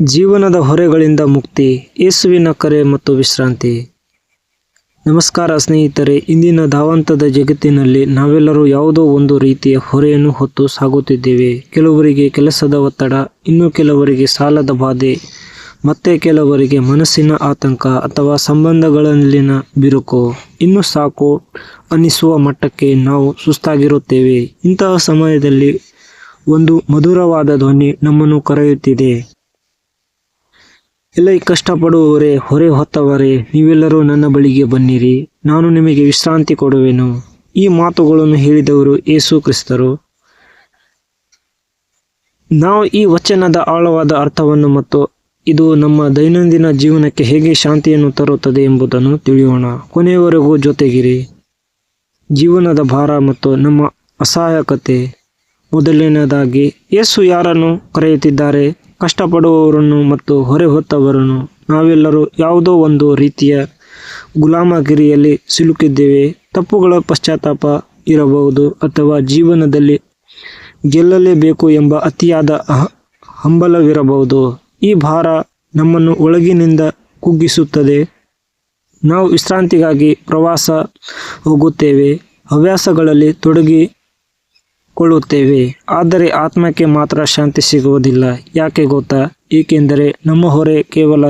ಜೀವನದ ಹೊರೆಗಳಿಂದ ಮುಕ್ತಿ, ಯೇಸುವಿನ ಕರೆ ಮತ್ತು ವಿಶ್ರಾಂತಿ. ನಮಸ್ಕಾರ ಸ್ನೇಹಿತರೆ, ಇಂದಿನ ಧಾವಂತದ ಜಗತ್ತಿನಲ್ಲಿ ನಾವೆಲ್ಲರೂ ಯಾವುದೋ ಒಂದು ರೀತಿಯ ಹೊರೆಯನ್ನು ಹೊತ್ತು ಸಾಗುತ್ತಿದ್ದೇವೆ. ಕೆಲವರಿಗೆ ಕೆಲಸದ ಒತ್ತಡ, ಇನ್ನು ಕೆಲವರಿಗೆ ಸಾಲದ ಬಾಧೆ, ಮತ್ತೆ ಕೆಲವರಿಗೆ ಮನಸ್ಸಿನ ಆತಂಕ ಅಥವಾ ಸಂಬಂಧಗಳಲ್ಲಿನ ಬಿರುಕು. ಇನ್ನು ಸಾಕು ಅನ್ನಿಸುವ ಮಟ್ಟಕ್ಕೆ ನಾವು ಸುಸ್ತಾಗಿರುತ್ತೇವೆ. ಇಂತಹ ಸಮಯದಲ್ಲಿ ಒಂದು ಮಧುರವಾದ ಧ್ವನಿ ನಮ್ಮನ್ನು ಕರೆಯುತ್ತಿದೆ. ಎಲ್ಲ ಕಷ್ಟಪಡುವವರೇ, ಹೊರೆ ಹೊತ್ತವರೇ, ನೀವೆಲ್ಲರೂ ನನ್ನ ಬಳಿಗೆ ಬನ್ನಿರಿ. ನಾನು ನಿಮಗೆ ವಿಶ್ರಾಂತಿ ಕೊಡುವೆನು. ಈ ಮಾತುಗಳನ್ನು ಹೇಳಿದವರು ಯೇಸು ಕ್ರಿಸ್ತರು. ನಾವು ಈ ವಚನದ ಆಳವಾದ ಅರ್ಥವನ್ನು ಮತ್ತು ಇದು ನಮ್ಮ ದೈನಂದಿನ ಜೀವನಕ್ಕೆ ಹೇಗೆ ಶಾಂತಿಯನ್ನು ತರುತ್ತದೆ ಎಂಬುದನ್ನು ತಿಳಿಯೋಣ. ಕೊನೆಯವರೆಗೂ ಜೊತೆಗಿರಿ. ಜೀವನದ ಭಾರ ಮತ್ತು ನಮ್ಮ ಅಸಹಾಯಕತೆ. ಮೊದಲನೇದಾಗಿ ಯೇಸು ಯಾರನ್ನು ಕರೆಯುತ್ತಿದ್ದಾರೆ? ಕಷ್ಟಪಡುವವರನ್ನು ಮತ್ತು ಹೊರೆ ಹೊತ್ತವರನ್ನು ನಾವೆಲ್ಲರೂ ಯಾವುದೋ ಒಂದು ರೀತಿಯ ಗುಲಾಮಗಿರಿಯಲ್ಲಿ ಸಿಲುಕಿದ್ದೇವೆ. ತಪ್ಪುಗಳ ಪಶ್ಚಾತ್ತಾಪ ಇರಬಹುದು ಅಥವಾ ಜೀವನದಲ್ಲಿ ಗೆಲ್ಲಲೇಬೇಕು ಎಂಬ ಅತಿಯಾದ ಹಂಬಲವಿರಬಹುದು. ಈ ಭಾರ ನಮ್ಮನ್ನು ಒಳಗಿನಿಂದ ಕುಗ್ಗಿಸುತ್ತದೆ. ನಾವು ವಿಶ್ರಾಂತಿಗಾಗಿ ಪ್ರವಾಸ ಹೋಗುತ್ತೇವೆ. ಹವ್ಯಾಸಗಳಲ್ಲಿ ತೊಡಗಿ ಕೊಳ್ಳುತ್ತೇವೆ ಆದರೆ ಆತ್ಮಕ್ಕೆ ಮಾತ್ರ ಶಾಂತಿ ಸಿಗುವುದಿಲ್ಲ. ಯಾಕೆ ಗೊತ್ತಾ? ಏಕೆಂದರೆ ನಮ್ಮ ಹೊರೆ ಕೇವಲ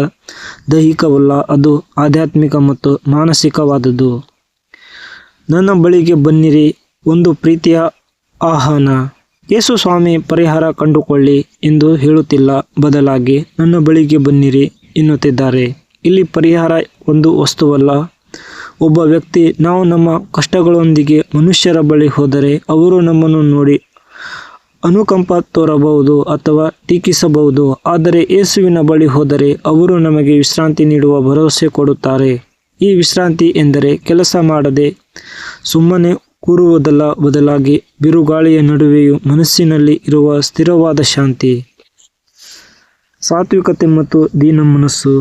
ದೈಹಿಕವಲ್ಲ, ಅದು ಆಧ್ಯಾತ್ಮಿಕ ಮತ್ತು ಮಾನಸಿಕವಾದದ್ದು ನನ್ನ ಬಳಿಗೆ ಬನ್ನಿರಿ, ಒಂದು ಪ್ರೀತಿಯ ಆಹ್ವಾನ. ಯೇಸು ಸ್ವಾಮಿ, ಪರಿಹಾರ ಕಂಡುಕೊಳ್ಳಿ ಎಂದು ಹೇಳುತ್ತಿಲ್ಲ. ಬದಲಾಗಿ, ನನ್ನ ಬಳಿಗೆ ಬನ್ನಿರಿ ಎನ್ನುತ್ತಿದ್ದಾರೆ. ಇಲ್ಲಿ ಪರಿಹಾರ ಒಂದು ವಸ್ತುವಲ್ಲ ಒಬ್ಬ ವ್ಯಕ್ತಿ, ನಾವು ನಮ್ಮ ಕಷ್ಟಗಳೊಂದಿಗೆ ಮನುಷ್ಯರ ಬಳಿ ಹೋದರೆ ಅವರು ನಮ್ಮನ್ನು ನೋಡಿ ಅನುಕಂಪ ತೋರಬಹುದು ಅಥವಾ ಟೀಕಿಸಬಹುದು. ಆದರೆ ಯೇಸುವಿನ ಬಳಿ ಹೋದರೆ ಅವರು ನಮಗೆ ವಿಶ್ರಾಂತಿ ನೀಡುವ ಭರವಸೆ ಕೊಡುತ್ತಾರೆ. ಈ ವಿಶ್ರಾಂತಿ ಎಂದರೆ ಕೆಲಸ ಮಾಡದೆ ಸುಮ್ಮನೆ ಕೂರುವುದಲ್ಲ ಬದಲಾಗಿ ಬಿರುಗಾಳಿಯ ನಡುವೆಯೂ ಮನಸ್ಸಿನಲ್ಲಿ ಇರುವ ಸ್ಥಿರವಾದ ಶಾಂತಿ. ಸಾತ್ವಿಕತೆ ಮತ್ತು ದೀನ ಮನಸ್ಸು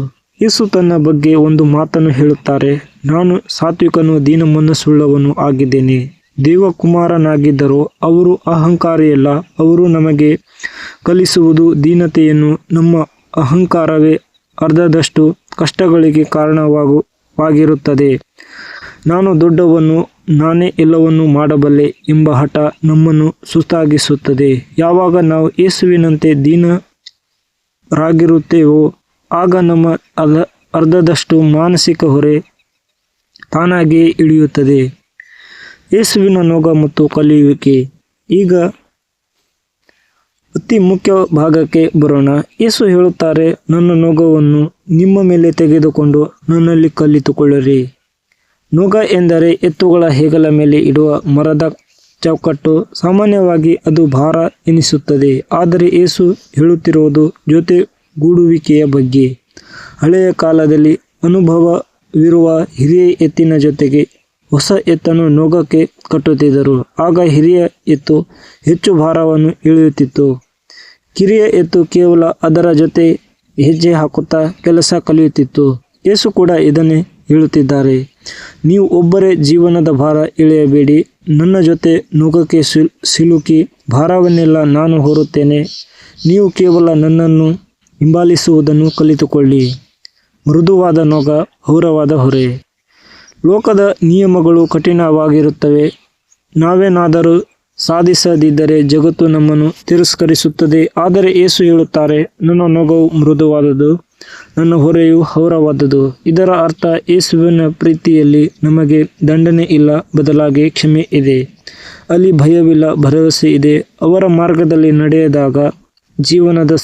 ಯೇಸು ತನ್ನ ಬಗ್ಗೆ ಒಂದು ಮಾತನ್ನು ಹೇಳುತ್ತಾರೆ, ನಾನು ಸಾತ್ವಿಕನು ದೀನ ಮನಸ್ಸುಳ್ಳವನು ಆಗಿದ್ದೇನೆ. ದೇವಕುಮಾರನಾಗಿದ್ದರೂ ಅವರು ಅಹಂಕಾರಿಯಲ್ಲ. ಅವರು ನಮಗೆ ಕಲಿಸುವುದು ದೀನತೆಯನ್ನು. ನಮ್ಮ ಅಹಂಕಾರವೇ ಅರ್ಧದಷ್ಟು ಕಷ್ಟಗಳಿಗೆ ಕಾರಣವಾಗುವಾಗಿರುತ್ತದೆ ನಾನು ದೊಡ್ಡವನು, ನಾನೇ ಎಲ್ಲವನ್ನೂ ಮಾಡಬಲ್ಲೆ ಎಂಬ ಹಠ ನಮ್ಮನ್ನು ಸುಸ್ತಾಗಿಸುತ್ತದೆ. ಯಾವಾಗ ನಾವು ಯೇಸುವಿನಂತೆ ದೀನರಾಗಿರುತ್ತೇವೋ ಆಗ ನಮ್ಮ ಅದ ಅರ್ಧದಷ್ಟು ಮಾನಸಿಕ ಹೊರೆ ತಾನಾಗಿಯೇ ಇಳಿಯುತ್ತದೆ. ಯೇಸುವಿನ ನೋಗ ಮತ್ತು ಕಲಿಯುವಿಕೆ. ಈಗ ಅತಿ ಮುಖ್ಯ ಭಾಗಕ್ಕೆ ಬರೋಣ. ಯೇಸು ಹೇಳುತ್ತಾರೆ, ನನ್ನ ನೋಗವನ್ನು ನಿಮ್ಮ ಮೇಲೆ ತೆಗೆದುಕೊಂಡು ನನ್ನಲ್ಲಿ ಕಲಿತುಕೊಳ್ಳಿರಿ ನೋಗ ಎಂದರೆ ಎತ್ತುಗಳ ಹೆಗಲ ಮೇಲೆ ಇಡುವ ಮರದ ಚೌಕಟ್ಟು. ಸಾಮಾನ್ಯವಾಗಿ ಅದು ಭಾರ ಎನಿಸುತ್ತದೆ. ಆದರೆ ಏಸು ಹೇಳುತ್ತಿರುವುದು ಜೊತೆಗೂಡುವಿಕೆಯ ಬಗ್ಗೆ. ಹಳೆಯ ಕಾಲದಲ್ಲಿ ಅನುಭವವಿರುವ ಹಿರಿಯ ಎತ್ತಿನ ಜೊತೆಗೆ ಹೊಸ ಎತ್ತನ್ನು ನೋಗಕ್ಕೆ ಕಟ್ಟುತ್ತಿದ್ದರು. ಆಗ ಹಿರಿಯ ಎತ್ತು ಹೆಚ್ಚು ಭಾರವನ್ನು ಇಳಿಯುತ್ತಿತ್ತು ಕಿರಿಯ ಎತ್ತು ಕೇವಲ ಅದರ ಜೊತೆ ಹೆಜ್ಜೆ ಹಾಕುತ್ತಾ ಕೆಲಸ ಕಲಿಯುತ್ತಿತ್ತು. ಯೇಸು ಕೂಡ ಇದನ್ನೇ ಹೇಳುತ್ತಿದ್ದಾರೆ. ನೀವು ಒಬ್ಬರೇ ಜೀವನದ ಭಾರ ಇಳಿಯಬೇಡಿ ನನ್ನ ಜೊತೆ ನೋಗಕ್ಕೆ ಸಿಲ್ ಸಿಲುಕಿ, ಭಾರವನ್ನೆಲ್ಲ ನಾನು ಹೊರುತ್ತೇನೆ. ನೀವು ಕೇವಲ ನನ್ನನ್ನು ಹಿಂಬಾಲಿಸುವುದನ್ನು ಕಲಿತುಕೊಳ್ಳಿ. ಮೃದುವಾದ ನೊಗ, ಹೌರವಾದ ಹೊರೆ. ಲೋಕದ ನಿಯಮಗಳು ಕಠಿಣವಾಗಿರುತ್ತವೆ. ನಾವೇನಾದರೂ ಸಾಧಿಸದಿದ್ದರೆ ಜಗತ್ತು ನಮ್ಮನ್ನು ತಿರಸ್ಕರಿಸುತ್ತದೆ. ಆದರೆ ಏಸು ಹೇಳುತ್ತಾರೆ, ನನ್ನ ನೊಗವು ಮೃದುವಾದದ್ದು, ನನ್ನ ಹೊರೆಯು ಹೌರವಾದದ್ದು. ಇದರ ಅರ್ಥ ಯೇಸುವಿನ ಪ್ರೀತಿಯಲ್ಲಿ ನಮಗೆ ದಂಡನೆ ಇಲ್ಲ, ಬದಲಾಗಿ ಕ್ಷಮೆ ಇದೆ. ಅಲ್ಲಿ ಭಯವಿಲ್ಲ, ಭರವಸೆ ಇದೆ. ಅವರ ಮಾರ್ಗದಲ್ಲಿ ನಡೆಯದಾಗ ಜೀವನದ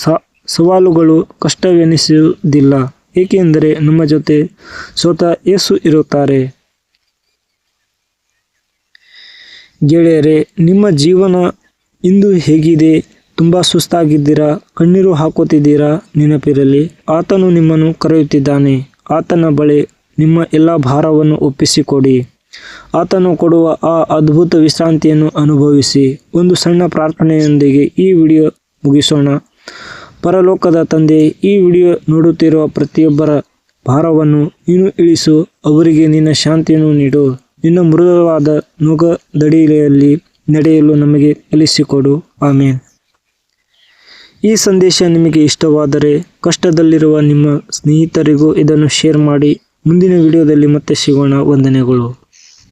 ಸವಾಲುಗಳು ಕಷ್ಟವೆನಿಸುವುದಿಲ್ಲ, ಏಕೆಂದರೆ ನಮ್ಮ ಜೊತೆ ಸ್ವತಃ ಯೇಸು ಇರುತ್ತಾರೆ. ಗೆಳೆಯರೆ, ನಿಮ್ಮ ಜೀವನ ಇಂದು ಹೇಗಿದೆ? ತುಂಬ ಸುಸ್ತಾಗಿದ್ದೀರಾ? ಕಣ್ಣೀರು ಹಾಕುತ್ತಿದ್ದೀರಾ? ನೆನಪಿರಲಿ, ಆತನು ನಿಮ್ಮನ್ನು ಕರೆಯುತ್ತಿದ್ದಾನೆ. ಆತನ ಬಳಿ ನಿಮ್ಮ ಎಲ್ಲ ಭಾರವನ್ನು ಒಪ್ಪಿಸಿಕೊಡಿ. ಆತನು ಕೊಡುವ ಆ ಅದ್ಭುತ ವಿಶ್ರಾಂತಿಯನ್ನು ಅನುಭವಿಸಿ. ಒಂದು ಸಣ್ಣ ಪ್ರಾರ್ಥನೆಯೊಂದಿಗೆ ಈ ವಿಡಿಯೋ ಮುಗಿಸೋಣ. ಪರಲೋಕದ ತಂದೆ ಈ ವಿಡಿಯೋ ನೋಡುತ್ತಿರುವ ಪ್ರತಿಯೊಬ್ಬರ ಭಾರವನ್ನು ನೀನು ಇಳಿಸು, ಅವರಿಗೆ ನಿನ್ನ ಶಾಂತಿಯನ್ನು ನೀಡು. ನಿನ್ನ ಮೃದುವಾದ ನುಗದಡಿಯಲ್ಲಿ ನಡೆಯಲು ನಮಗೆ ಕಲಿಸಿಕೊಡು. ಆಮೇನ್. ಈ ಸಂದೇಶ ನಿಮಗೆ ಇಷ್ಟವಾದರೆ ಕಷ್ಟದಲ್ಲಿರುವ ನಿಮ್ಮ ಸ್ನೇಹಿತರಿಗೂ ಇದನ್ನು ಶೇರ್ ಮಾಡಿ. ಮುಂದಿನ ವಿಡಿಯೋದಲ್ಲಿ ಮತ್ತೆ ಸಿಗೋಣ. ವಂದನೆಗಳು.